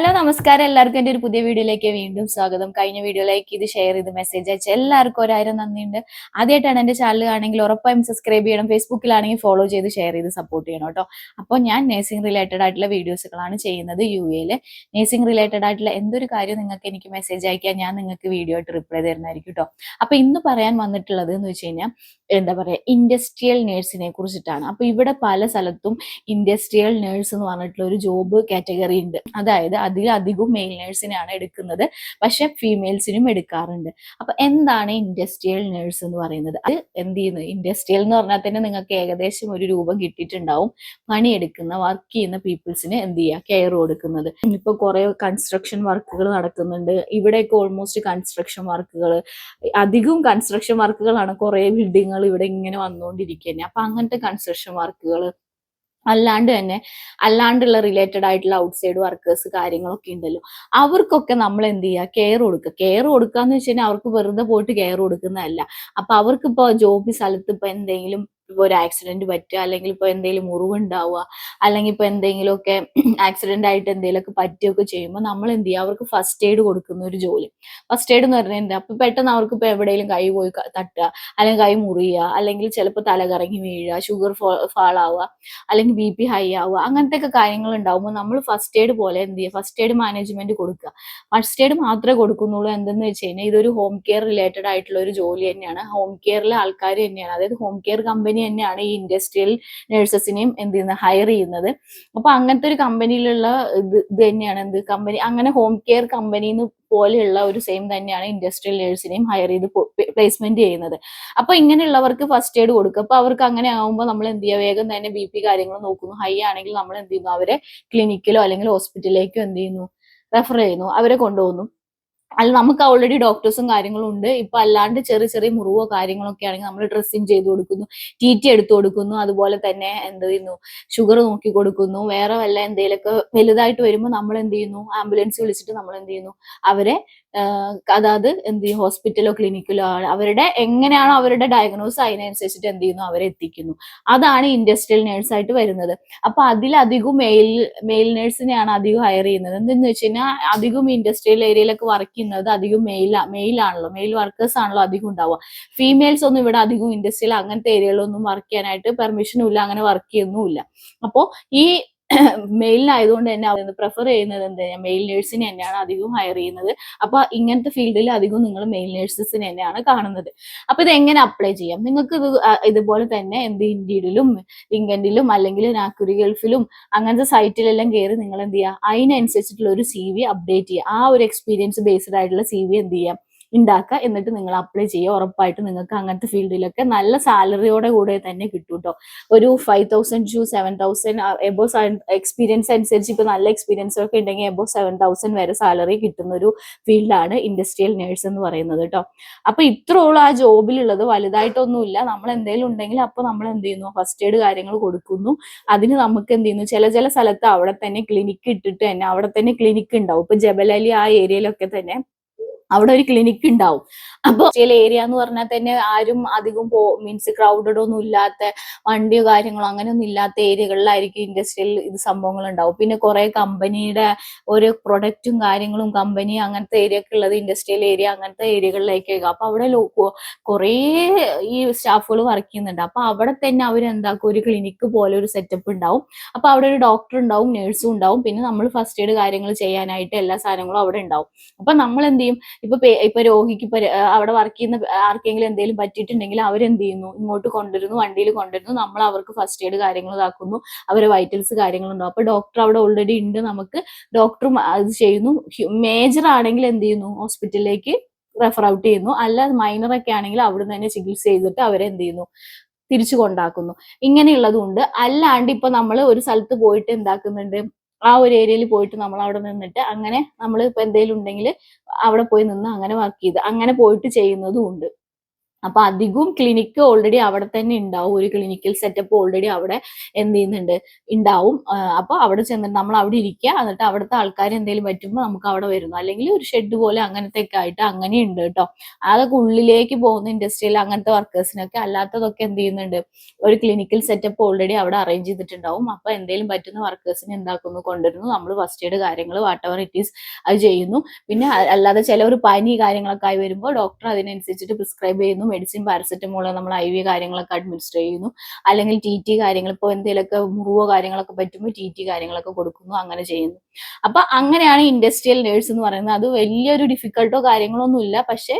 Hello നമസ്കാരം. എല്ലാവർക്കും എന്റെ ഒരു പുതിയ വീഡിയോയിലേക്ക് വീണ്ടും സ്വാഗതം. കഴിഞ്ഞ വീഡിയോയിലേക്ക് ഇത് ഷെയർ ചെയ്ത് മെസ്സേജ് അയച്ച എല്ലാവർക്കും ഒരായിരം നന്ദിയുണ്ട്. ആദ്യമായിട്ടാണ് എന്റെ ചാനൽ ആണെങ്കിൽ ഉറപ്പായും സബ്സ്ക്രൈബ് ചെയ്യണം. ഫേസ്ബുക്കിലാണെങ്കിൽ ഫോളോ ചെയ്ത് ഷെയർ ചെയ്ത് സപ്പോർട്ട് ചെയ്യണം കേട്ടോ. അപ്പോൾ ഞാൻ നേഴ്സിംഗ് റിലേറ്റഡ് ആയിട്ടുള്ള വീഡിയോസുകളാണ് ചെയ്യുന്നത് യു എയിൽ നേഴ്സിംഗ് റിലേറ്റഡ് ആയിട്ടുള്ള എന്തൊരു കാര്യം നിങ്ങൾക്ക് എനിക്ക് മെസ്സേജ് അയക്കാൻ ഞാൻ നിങ്ങൾക്ക് വീഡിയോ ആയിട്ട് റിപ്ലൈ തരുന്നതായിരിക്കും കേട്ടോ. അപ്പോൾ ഇന്ന് പറയാൻ വന്നിട്ടുള്ളത് എന്ന് വെച്ച് കഴിഞ്ഞാൽ എന്താ പറയുക ഇൻഡസ്ട്രിയൽ നേഴ്സിനെ കുറിച്ചിട്ടാണ്. അപ്പോൾ ഇവിടെ പല സ്ഥലത്തും ഇൻഡസ്ട്രിയൽ നേഴ്സ് എന്ന് പറഞ്ഞിട്ടുള്ള ഒരു ജോബ് കാറ്റഗറി ഉണ്ട്. അതായത് അതിലധികവും മെയിൽ നേഴ്സിനെയാണ് എടുക്കുന്നത്. പക്ഷെ ഫീമെയിൽസിനും എടുക്കാറുണ്ട്. അപ്പൊ എന്താണ് ഇൻഡസ്ട്രിയൽ നേഴ്സ് എന്ന് പറയുന്നത്? അത് എന്ത് ചെയ്യുന്നു? ഇൻഡസ്ട്രിയൽ എന്ന് പറഞ്ഞാൽ തന്നെ നിങ്ങൾക്ക് ഏകദേശം ഒരു രൂപം കിട്ടിയിട്ടുണ്ടാവും. പണിയെടുക്കുന്ന വർക്ക് ചെയ്യുന്ന പീപ്പിൾസിന് എന്ത് ചെയ്യുക? കെയർ കൊടുക്കുന്നത്. ഇപ്പൊ കുറെ കൺസ്ട്രക്ഷൻ വർക്കുകൾ നടക്കുന്നുണ്ട്. ഇവിടെയൊക്കെ ഓൾമോസ്റ്റ് കൺസ്ട്രക്ഷൻ വർക്കുകൾ അധികം കൺസ്ട്രക്ഷൻ വർക്കുകളാണ് കുറെ ബിൽഡിങ്ങുകൾ ഇവിടെ ഇങ്ങനെ വന്നുകൊണ്ടിരിക്കുന്നത്. അപ്പൊ അങ്ങനത്തെ കൺസ്ട്രക്ഷൻ വർക്കുകൾ അല്ലാണ്ട് തന്നെ അല്ലാണ്ടുള്ള റിലേറ്റഡ് ആയിട്ടുള്ള ഔട്ട്സൈഡ് വർക്കേഴ്സ് കാര്യങ്ങളൊക്കെ ഉണ്ടല്ലോ. അവർക്കൊക്കെ നമ്മൾ എന്ത് ചെയ്യുക കെയർ കൊടുക്കുക. കെയർ കൊടുക്കുക എന്ന് വെച്ച് കഴിഞ്ഞാൽ അവർക്ക് വെറുതെ പോയിട്ട് കെയർ കൊടുക്കുന്നതല്ല. അപ്പൊ അവർക്കിപ്പോ ജോബ് ജോബി സ്ഥലത്ത് ഇപ്പൊ എന്തെങ്കിലും ഇപ്പൊ ഒരു ആക്സിഡന്റ് പറ്റുക അല്ലെങ്കിൽ ഇപ്പൊ എന്തെങ്കിലും മുറിവുണ്ടാവുക അല്ലെങ്കിൽ ഇപ്പൊ എന്തെങ്കിലുമൊക്കെ ആക്സിഡന്റ് ആയിട്ട് എന്തെങ്കിലുമൊക്കെ പറ്റുകയൊക്കെ ചെയ്യുമ്പോൾ നമ്മൾ എന്ത് ചെയ്യുക? അവർക്ക് ഫസ്റ്റ് എയ്ഡ് കൊടുക്കുന്ന ഒരു ജോലി. ഫസ്റ്റ് എയ്ഡ് എന്ന് പറഞ്ഞാൽ എന്താ? അപ്പൊ പെട്ടെന്ന് അവർക്ക് ഇപ്പൊ എവിടെയെങ്കിലും കൈ പോയി തട്ടുക അല്ലെങ്കിൽ കൈ മുറിയുക അല്ലെങ്കിൽ ചിലപ്പോൾ തല കറങ്ങി വീഴുക ഷുഗർ ഫാൾ ആവുക അല്ലെങ്കിൽ ബി പി ഹൈ ആവുക അങ്ങനത്തെ ഒക്കെ കാര്യങ്ങൾ ഉണ്ടാവുമ്പോൾ നമ്മൾ ഫസ്റ്റ് എയ്ഡ് പോലെ എന്ത് ചെയ്യുക? ഫസ്റ്റ് എയ്ഡ് മാനേജ്മെന്റ് കൊടുക്കുക. ഫസ്റ്റ് എയ്ഡ് മാത്രമേ കൊടുക്കുന്നുള്ളൂ എന്തെന്ന് വെച്ച് കഴിഞ്ഞാൽ ഇതൊരു ഹോം കെയർ റിലേറ്റഡ് ആയിട്ടുള്ള ഒരു ജോലി തന്നെയാണ്. ഹോം കെയറിലെ ആൾക്കാർ തന്നെയാണ്. അതായത് ഹോം കെയർ കമ്പനി തന്നെയാണ് ഈ ഇൻഡസ്ട്രിയൽ നഴ്സസിനെയും എന്ത് ചെയ്യുന്നത്? ഹയർ ചെയ്യുന്നത്. അപ്പൊ അങ്ങനത്തെ ഒരു കമ്പനിയിലുള്ള ഇത് ഇത് തന്നെയാണ് എന്ത് കമ്പനി അങ്ങനെ ഹോം കെയർ കമ്പനി പോലെയുള്ള ഒരു സെയിം തന്നെയാണ് ഇൻഡസ്ട്രിയൽ നേഴ്സിനെയും ഹയർ ചെയ്ത് പ്ലേസ്മെന്റ് ചെയ്യുന്നത്. അപ്പൊ ഇങ്ങനെയുള്ളവർക്ക് ഫസ്റ്റ് എയ്ഡ് കൊടുക്കുക. അപ്പൊ അവർക്ക് അങ്ങനെ ആകുമ്പോൾ നമ്മൾ എന്ത് ചെയ്യുക? വേഗം തന്നെ ബി പി കാര്യങ്ങൾ നോക്കുന്നു. ഹൈ ആണെങ്കിൽ നമ്മൾ എന്ത് ചെയ്യുന്നു? അവരെ ക്ലിനിക്കിലോ അല്ലെങ്കിൽ ഹോസ്പിറ്റലിലേക്കോ എന്ത് ചെയ്യുന്നു? റെഫർ ചെയ്യുന്നു. അവരെ കൊണ്ടുപോകുന്നു. അല്ല നമുക്ക് ഓൾറെഡി ഡോക്ടേഴ്സും കാര്യങ്ങളും ഉണ്ട്. ഇപ്പൊ അല്ലാണ്ട് ചെറിയ ചെറിയ മുറിവോ കാര്യങ്ങളൊക്കെ ആണെങ്കിൽ നമ്മൾ ഡ്രസ്സിങ് ചെയ്ത് കൊടുക്കുന്നു ടീറ്റ എടുത്തു കൊടുക്കുന്നു അതുപോലെ തന്നെ എന്ത് ചെയ്യുന്നു ഷുഗർ നോക്കി കൊടുക്കുന്നു വേറെ വല്ല എന്തെങ്കിലുമൊക്കെ വലുതായിട്ട് വരുമ്പോൾ നമ്മൾ എന്ത് ചെയ്യുന്നു ആംബുലൻസ് വിളിച്ചിട്ട് നമ്മൾ എന്ത് ചെയ്യുന്നു അവരെ അതായത് എന്ത് ചെയ്യും ഹോസ്പിറ്റലോ ക്ലിനിക്കിലോ അവരുടെ എങ്ങനെയാണോ അവരുടെ ഡയഗ്നോസ് അതിനനുസരിച്ചിട്ട് എന്ത് ചെയ്യുന്നു? അവരെ എത്തിക്കുന്നു. അതാണ് ഇൻഡസ്ട്രിയൽ നേഴ്സ് ആയിട്ട് വരുന്നത്. അപ്പൊ അതിലധികം മെയിൽ മെയിൽ നേഴ്സിനെയാണ് അധികം ഹയർ ചെയ്യുന്നത്. എന്തെന്ന് വെച്ച് കഴിഞ്ഞാൽ അധികം ഇൻഡസ്ട്രിയൽ ഏരിയയിലൊക്കെ വർക്ക് ചെയ്യുന്നത് അധികം മെയിൽ മെയിലാണല്ലോ മെയിൽ വർക്കേഴ്സ് ആണല്ലോ അധികം ഉണ്ടാവുക. ഫീമെയിൽസ് ഒന്നും ഇവിടെ അധികം ഇൻഡസ്ട്രിയൽ അങ്ങനത്തെ ഏരിയകളിലൊന്നും വർക്ക് ചെയ്യാനായിട്ട് പെർമിഷനും ഇല്ല. അങ്ങനെ വർക്ക് ചെയ്യുന്നുമില്ല. അപ്പോൾ ഈ മെയിലിനായതുകൊണ്ട് തന്നെ അവർ പ്രിഫർ ചെയ്യുന്നത് എന്താ മെയിൽ നേഴ്സിനെ തന്നെയാണ് അധികവും ഹയർ ചെയ്യുന്നത്. അപ്പൊ ഇങ്ങനത്തെ ഫീൽഡിൽ അധികവും നിങ്ങൾ മെയിൽ നേഴ്സസിനെ തന്നെയാണ് കാണുന്നത്. അപ്പൊ ഇത് എങ്ങനെ അപ്ലൈ ചെയ്യാം? നിങ്ങൾക്ക് ഇത് ഇതുപോലെ തന്നെ എന്ത് ഇൻഡീഡിലും ലിങ്കൻഡിലും അല്ലെങ്കിൽ നാക്കുരി ഗൾഫിലും അങ്ങനത്തെ സൈറ്റിലെല്ലാം കയറി നിങ്ങൾ എന്ത് ചെയ്യുക അതിനനുസരിച്ചിട്ടുള്ള ഒരു സി വി അപ്ഡേറ്റ് ചെയ്യുക ആ ഒരു എക്സ്പീരിയൻസ് ബേസ്ഡ് ആയിട്ടുള്ള സി വി എന്ത് ചെയ്യാം? ഉണ്ടാക്കുക എന്നിട്ട് നിങ്ങൾ അപ്ലൈ ചെയ്യുക. ഉറപ്പായിട്ട് നിങ്ങൾക്ക് അങ്ങനത്തെ ഫീൽഡിലൊക്കെ നല്ല സാലറിയോടെ കൂടെ തന്നെ കിട്ടും കേട്ടോ ഒരു five thousand to seven thousand above experience അനുസരിച്ച് ഇപ്പൊ നല്ല എക്സ്പീരിയൻസ് ഒക്കെ ഉണ്ടെങ്കിൽ എബോ സെവൻ തൗസൻഡ് വരെ സാലറി കിട്ടുന്ന ഒരു ഫീൽഡാണ് ഇൻഡസ്ട്രിയൽ നേഴ്സ് എന്ന് പറയുന്നത് കേട്ടോ അപ്പൊ ഇത്രയുള്ള ആ ജോബിലുള്ളത് വലുതായിട്ടൊന്നുമില്ല നമ്മൾ എന്തെങ്കിലും ഉണ്ടെങ്കിൽ അപ്പൊ നമ്മൾ എന്ത് ചെയ്യുന്നു? ഫസ്റ്റ് എയ്ഡ് കാര്യങ്ങൾ കൊടുക്കുന്നു. അതിന് നമുക്ക് എന്ത് ചെയ്യുന്നു? ചില ചില സ്ഥലത്ത് അവിടെ തന്നെ ക്ലിനിക്ക് ഇട്ടിട്ട് തന്നെ അവിടെ തന്നെ ക്ലിനിക്ക് ഉണ്ടാവും. ഇപ്പൊ ജബലലി ആ ഏരിയയിലൊക്കെ തന്നെ അവിടെ ഒരു ക്ലിനിക്ക് ഉണ്ടാവും അപ്പൊ ചില ഏരിയ എന്ന് പറഞ്ഞാൽ തന്നെ ആരും അധികം പോ മീൻസ് ക്രൗഡഡ് ഒന്നും ഇല്ലാത്ത വണ്ടിയോ കാര്യങ്ങളോ അങ്ങനെയൊന്നും ഇല്ലാത്ത ഏരിയകളിലായിരിക്കും ഇൻഡസ്ട്രിയൽ ഇത് സംഭവങ്ങൾ ഉണ്ടാവും പിന്നെ കുറെ കമ്പനിയുടെ ഓരോ പ്രൊഡക്റ്റും കാര്യങ്ങളും കമ്പനി അങ്ങനത്തെ ഏരിയ ഒക്കെ ഉള്ളത് ഇൻഡസ്ട്രിയൽ ഏരിയ അങ്ങനത്തെ ഏരിയകളിലേക്കൊക്കെ അപ്പൊ അവിടെ കുറേ ഈ സ്റ്റാഫുകൾ വർക്ക് ചെയ്യുന്നുണ്ട്. അപ്പൊ അവിടെ തന്നെ അവർ എന്താക്കും? ഒരു ക്ലിനിക്ക് പോലെ ഒരു സെറ്റപ്പ് ഉണ്ടാവും അപ്പൊ അവിടെ ഒരു ഡോക്ടർ ഉണ്ടാവും നഴ്സും ഉണ്ടാവും പിന്നെ നമ്മൾ ഫസ്റ്റ് എയ്ഡ് കാര്യങ്ങൾ ചെയ്യാനായിട്ട് എല്ലാ സാധനങ്ങളും അവിടെ ഉണ്ടാവും അപ്പൊ നമ്മൾ എന്ത് ചെയ്യും? ഇപ്പൊ ഇപ്പൊ രോഗിക്ക് ഇപ്പൊ അവിടെ വർക്ക് ചെയ്യുന്ന ആർക്കെങ്കിലും എന്തെങ്കിലും പറ്റിയിട്ടുണ്ടെങ്കിൽ അവരെന്ത് ചെയ്യുന്നു ഇങ്ങോട്ട് കൊണ്ടുവരുന്നു വണ്ടിയിൽ കൊണ്ടുവരുന്നു നമ്മൾ അവർക്ക് ഫസ്റ്റ് എയ്ഡ് കാര്യങ്ങൾ ഇതാക്കുന്നു അവരെ വൈറ്റൽസ് കാര്യങ്ങളുണ്ടാവും അപ്പൊ ഡോക്ടർ അവിടെ ഓൾറെഡി ഉണ്ട് നമുക്ക്. ഡോക്ടറും അത് ചെയ്യുന്നു. മേജർ ആണെങ്കിൽ എന്ത് ചെയ്യുന്നു ഹോസ്പിറ്റലിലേക്ക് റെഫർ ഔട്ട് ചെയ്യുന്നു. അല്ല മൈനർ ഒക്കെ ആണെങ്കിൽ അവിടുന്ന് തന്നെ ചികിത്സ ചെയ്തിട്ട് അവരെ എന്ത് ചെയ്യുന്നു തിരിച്ചു കൊണ്ടാക്കുന്നു. ഇങ്ങനെയുള്ളതുണ്ട്. അല്ലാണ്ട് ഇപ്പൊ നമ്മൾ ഒരു സ്ഥലത്ത് പോയിട്ട് എന്താക്കുന്നുണ്ട്? ആ ഒരു ഏരിയയിൽ പോയിട്ട് നമ്മൾ അവിടെ നിന്നിട്ട് അങ്ങനെ നമ്മൾ ഇപ്പൊ എന്തെങ്കിലും ഉണ്ടെങ്കിൽ അവിടെ പോയി നിന്ന് അങ്ങനെ വർക്ക് ചെയ്ത് അങ്ങനെ പോയിട്ട് ചെയ്യുന്നതും ഉണ്ട്. അപ്പൊ അധികവും ക്ലിനിക്ക് ഓൾറെഡി അവിടെ തന്നെ ഉണ്ടാവും. ഒരു ക്ലിനിക്കൽ സെറ്റപ്പ് ഓൾറെഡി അവിടെ എന്ത് ചെയ്യുന്നുണ്ട്? ഉണ്ടാവും. അപ്പൊ അവിടെ ചെന്നിട്ട് നമ്മൾ അവിടെ ഇരിക്കുക. എന്നിട്ട് അവിടുത്തെ ആൾക്കാർ എന്തെങ്കിലും പറ്റുമ്പോൾ നമുക്ക് അവിടെ വരുന്നു. അല്ലെങ്കിൽ ഒരു ഷെഡ് പോലെ അങ്ങനത്തെ ഒക്കെ ആയിട്ട് അങ്ങനെ ഉണ്ട് കേട്ടോ. അതൊക്കെ ഉള്ളിലേക്ക് പോകുന്ന ഇൻഡസ്ട്രിയിൽ അങ്ങനത്തെ വർക്കേഴ്സിനൊക്കെ അല്ലാത്തതൊക്കെ എന്ത് ചെയ്യുന്നുണ്ട്? ഒരു ക്ലിനിക്കൽ സെറ്റപ്പ് ഓൾറെഡി അവിടെ അറേഞ്ച് ചെയ്തിട്ടുണ്ടാവും. അപ്പൊ എന്തെങ്കിലും പറ്റുന്ന വർക്കേഴ്സിനെ എന്താക്കുന്നു? കൊണ്ടുവരുന്നു. നമ്മൾ ഫസ്റ്റ് എയ്ഡ് കാര്യങ്ങൾ വാട്ട് എവർ ഇറ്റ് ഈസ് അത് ചെയ്യുന്നു. പിന്നെ അല്ലാതെ അല്ലാതെ ചിലവർ പനി കാര്യങ്ങളൊക്കെ ആയി വരുമ്പോൾ ഡോക്ടർ അതിനനുസരിച്ചിട്ട് പ്രിസ്ക്രൈബ് ചെയ്യുന്നു. മെഡിസിൻ പാരസെറ്റമോൾ നമ്മൾ ഐ വി കാര്യങ്ങളൊക്കെ അഡ്മിനിസ്റ്റർ ചെയ്യുന്നു. അല്ലെങ്കിൽ ടി ടി കാര്യങ്ങൾ ഇപ്പോൾ എന്തെങ്കിലുമൊക്കെ മുറിവോ കാര്യങ്ങളൊക്കെ പറ്റുമ്പോൾ ടി ടി കാര്യങ്ങളൊക്കെ കൊടുക്കുന്നു അങ്ങനെ ചെയ്യുന്നു. അപ്പൊ അങ്ങനെയാണ് ഇൻഡസ്ട്രിയൽ നേഴ്സ് എന്ന് പറയുന്നത്. അത് വലിയൊരു ഡിഫിക്കൽട്ടോ കാര്യങ്ങളോ ഒന്നും ഇല്ല പക്ഷേ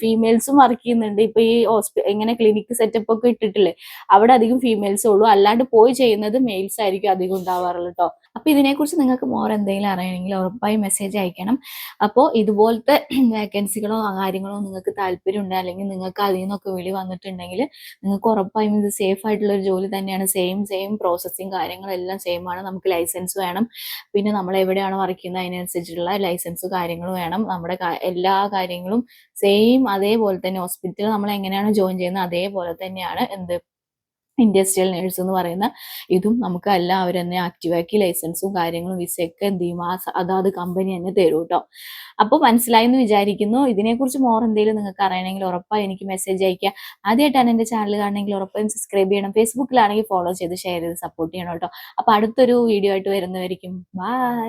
ഫീമെയിൽസും വർക്ക് ചെയ്യുന്നുണ്ട്. ഇപ്പൊ ഈ ഹോസ്പിറ്റൽ ഇങ്ങനെ ക്ലിനിക് സെറ്റപ്പ് ഒക്കെ ഇട്ടിട്ടില്ലേ? അവിടെ അധികം ഫീമെയിൽസേ ഉള്ളൂ. അല്ലാണ്ട് പോയി ചെയ്യുന്നത് മെയിൽസ് ആയിരിക്കും അധികം ഉണ്ടാവാറുള്ളൂ കേട്ടോ അപ്പൊ ഇതിനെക്കുറിച്ച് നിങ്ങൾക്ക് മോർ എന്തെങ്കിലും അറിയണമെങ്കിൽ ഉറപ്പായി മെസ്സേജ് അയക്കണം. അപ്പോൾ ഇതുപോലത്തെ വേക്കൻസികളോ കാര്യങ്ങളോ നിങ്ങൾക്ക് താല്പര്യമുണ്ട് അല്ലെങ്കിൽ നിങ്ങൾക്ക് അതിൽ നിന്നൊക്കെ വിളി വന്നിട്ടുണ്ടെങ്കിൽ നിങ്ങൾക്ക് ഉറപ്പായും ഇത് സേഫ് ആയിട്ടുള്ള ഒരു ജോലി തന്നെയാണ്. സെയിം സെയിം പ്രോസസ്സിങ് കാര്യങ്ങളെല്ലാം സെയിം ആണ്. നമുക്ക് ലൈസൻസ് വേണം. പിന്നെ നമ്മൾ എവിടെയാണ് വർക്ക് ചെയ്യുന്നത്? അതിനനുസരിച്ചുള്ള ലൈസൻസ് കാര്യങ്ങൾ വേണം. നമ്മുടെ എല്ലാ കാര്യങ്ങളും സെയിം അതേപോലെ തന്നെ. ഹോസ്പിറ്റലിൽ നമ്മൾ എങ്ങനെയാണ് ജോയിൻ ചെയ്യുന്നത്? അതേപോലെ തന്നെയാണ് എന്ത് ഇൻഡസ്ട്രിയൽ നേഴ്സ് എന്ന് പറയുന്ന ഇതും നമുക്ക് എല്ലാം അവർ തന്നെ ആക്റ്റീവാക്കി ലൈസൻസും കാര്യങ്ങളും വിസയൊക്കെ എന്ത് ചെയ്യും ആ അതാത് കമ്പനി തന്നെ തരും കേട്ടോ അപ്പോൾ മനസ്സിലായി എന്ന് വിചാരിക്കുന്നു. ഇതിനെക്കുറിച്ച് മോർ എന്തെങ്കിലും നിങ്ങൾക്ക് അറിയണമെങ്കിൽ ഉറപ്പായി എനിക്ക് മെസ്സേജ് അയക്കുക ആദ്യമായിട്ടാണ് എന്റെ ചാനൽ കാണണമെങ്കിൽ ഉറപ്പായും സബ്സ്ക്രൈബ് ചെയ്യണം. ഫേസ്ബുക്കിലാണെങ്കിൽ ഫോളോ ചെയ്ത് ഷെയർ ചെയ്ത് സപ്പോർട്ട് ചെയ്യണം കേട്ടോ അപ്പോൾ അടുത്തൊരു വീഡിയോ ആയിട്ട് വരുന്നവരിക്കും ബൈ